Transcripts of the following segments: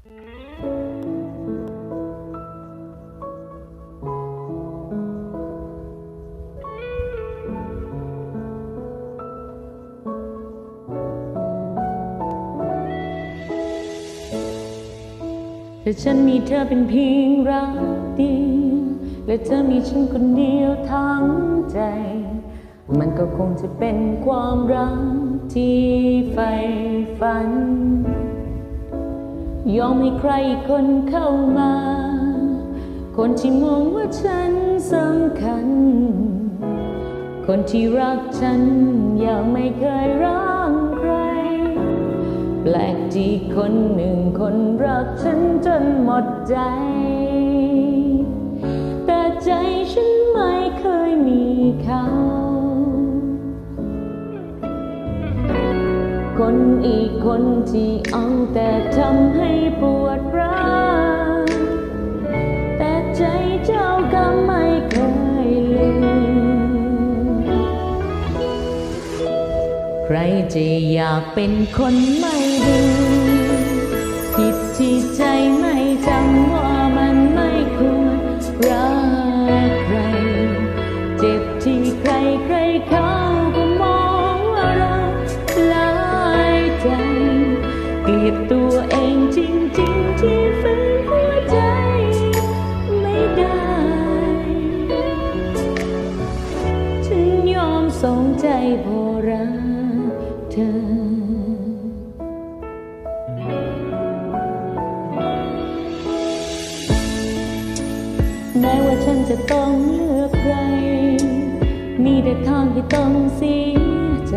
แต่ฉันมีเธอเป็นเพียงรักเดียวและเธอมีฉันคนเดียวทั้งใจ มันก็คงจะเป็นความรักที่ใฝ่ฝัน ยอมให้ใครคนเข้ามา คนที่มองว่าฉันสำคัญ คนที่รักฉันยังไม่เคยรักใคร แปลกที่คนหนึ่งคนรักฉันจนหมดใจ แต่ใจฉันไม่เคยมีเขา คนอีกคนที่เอาแต่ทำให้ปวดร้าวแต่ใจเจ้าก็ไม่เคยลืม ใครจะอยากเป็นคนไม่ดีผิดที่ใจไม่จำว่า เธอ แม้ว่าฉันจะต้องเลือกใคร มีแต่ทางที่ต้องเสียใจ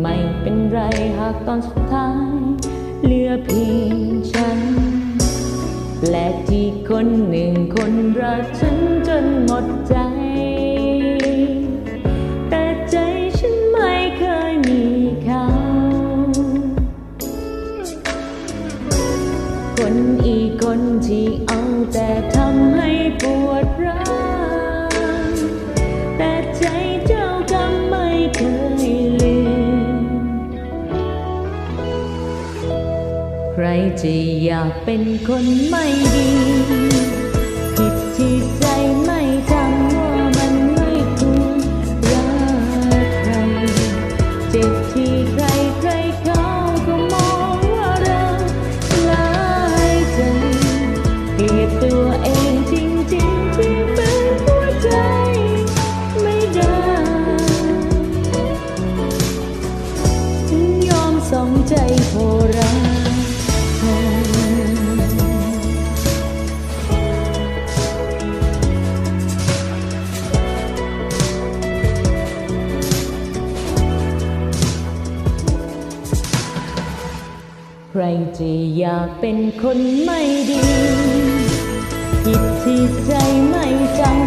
ไม่เป็นไรหากตอนสุดท้าย เหลือเพียงฉันแปลกที่คนหนึ่งคนรักฉันจนหมดใจ รจะอยากเป็นคนไม่ดีผิดที่ใจไม่จำว่ามันไม่ควรรักใครเจ็บที่ใครใครเขาก็มองว่าเราหลายใจเกลียดตัวเองจริงๆที่ฝืนหัวใจไม่ได้ถึงยอมสองใจโพ ใครจะอยากเป็นคนไม่ดีผิดที่ใจไม่จำ